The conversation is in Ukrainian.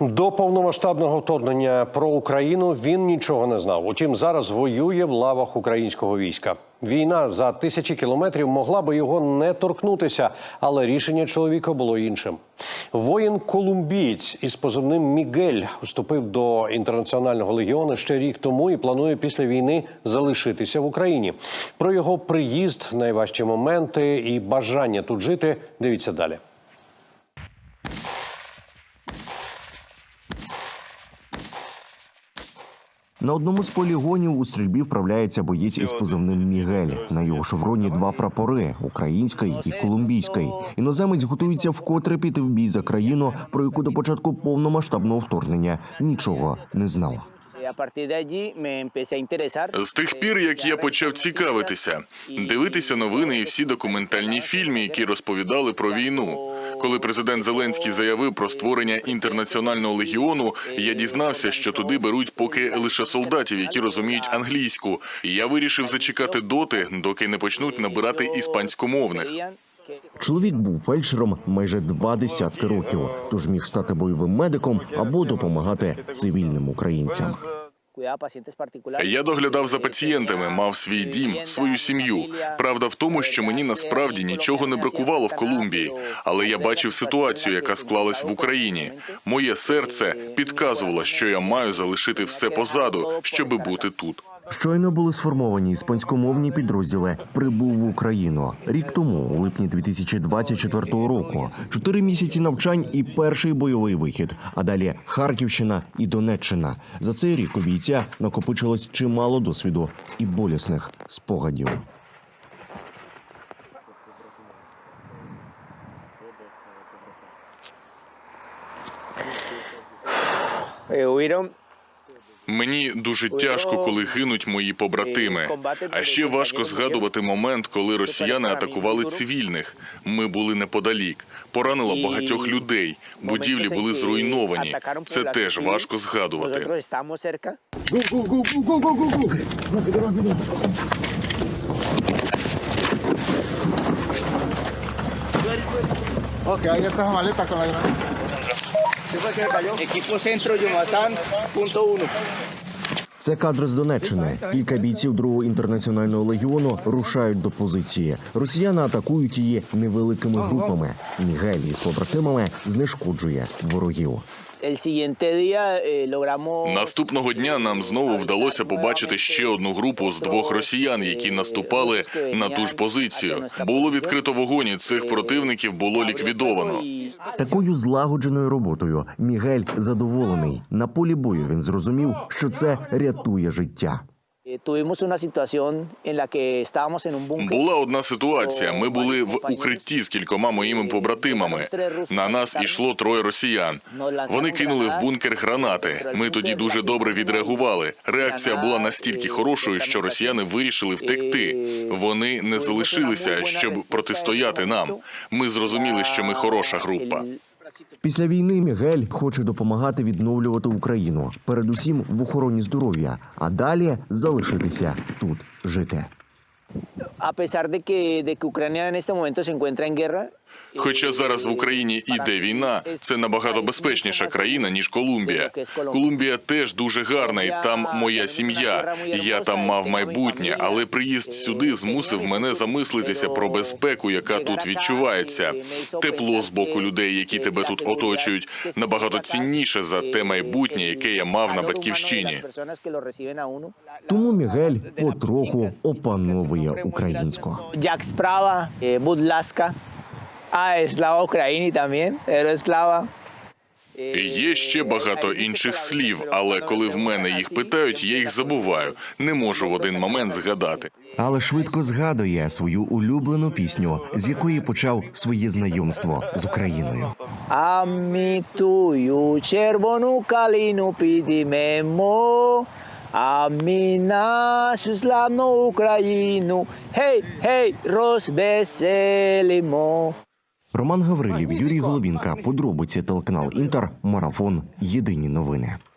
До повномасштабного вторгнення про Україну він нічого не знав. Утім, зараз воює в лавах українського війська. Війна за тисячі кілометрів могла би його не торкнутися, але рішення чоловіка було іншим. Воїн колумбієць із позивним Мігель вступив до інтернаціонального легіону ще рік тому і планує після війни залишитися в Україні. Про його приїзд, найважчі моменти і бажання тут жити. Дивіться далі. На одному з полігонів у стрільбі вправляється боєць із позивним Мігель. На його шевроні два прапори український і колумбійський. Іноземець готується вкотре піти в бій за країну, про яку до початку повномасштабного вторгнення нічого не знав. З тих пір, як я почав цікавитися, дивитися новини і всі документальні фільми, які розповідали про війну. Коли президент Зеленський заявив про створення інтернаціонального легіону, я дізнався, що туди беруть поки лише солдатів, які розуміють англійську. Я вирішив зачекати доти, доки не почнуть набирати іспанськомовних. Чоловік був фельдшером майже два десятки років, тож міг стати бойовим медиком або допомагати цивільним українцям. Я доглядав за пацієнтами, мав свій дім, свою сім'ю. Правда в тому, що мені насправді нічого не бракувало в Колумбії, але я бачив ситуацію, яка склалась в Україні. Моє серце підказувало, що я маю залишити все позаду, щоби бути тут. Щойно були сформовані іспанськомовні підрозділи. Прибув в Україну рік тому, у липні 2024 року. Чотири місяці навчань і перший бойовий вихід. А далі Харківщина і Донеччина. За цей рік у бійця накопичилось чимало досвіду і болісних спогадів. Eh, hubieron Мені дуже тяжко, коли гинуть мої побратими. А ще важко згадувати момент, коли росіяни атакували цивільних. Ми були неподалік. Поранило багатьох людей. Будівлі були зруйновані. Це теж важко згадувати. nosotros estamos Equipo centro Yumazán, punto uno. Це кадри з Донеччини. Кілька бійців другого інтернаціонального легіону рушають до позиції. Росіяни атакують її невеликими групами. Мігель із побратимами знешкоджує ворогів. Eh. Наступного дня нам знову вдалося побачити ще одну групу з двох росіян, які наступали на ту ж позицію. Було відкрито вогонь, і цих противників було ліквідовано. Такою злагодженою роботою Мігель задоволений. На полі бою він зрозумів, що це рятує життя. Eh. Була одна ситуація. Ми були в укритті з кількома моїми побратимами. На нас ішло троє росіян. Вони кинули в бункер гранати. Ми тоді дуже добре відреагували. Реакція була настільки хорошою, що росіяни вирішили втекти. Вони не залишилися, щоб протистояти нам. Ми зрозуміли, що ми хороша група. Після війни Мігель хоче допомагати відновлювати Україну, передусім в охороні здоров'я, а далі залишитися тут жити. A pesar de que, de que Ucrania en este momento se encuentra en guerra. Хоча зараз в Україні іде війна, це набагато безпечніша країна ніж Колумбія. Колумбія теж дуже гарна, і там моя сім'я. Я там мав майбутнє, але приїзд сюди змусив мене замислитися про безпеку, яка тут відчувається. Тепло з боку людей, які тебе тут оточують, набагато цінніше за те майбутнє, яке я мав на батьківщині. Тому Мігель потроху опановує українську. Jack Sprava, eh, Bud Ah, Slava Ukraini también, Slava. Є ще багато інших слів, але коли в мене їх питають, я їх забуваю. Не можу в один момент згадати. Але швидко згадує свою улюблену пісню, з якої почав своє знайомство з Україною. Tuju červonu kalinu підіймемо, а ми нашу славну Україну, гей, гей, розвеселимо. Роман Гаврилів, Юрій Головінка. Подробиці телеканал Інтер. Марафон. Єдині новини.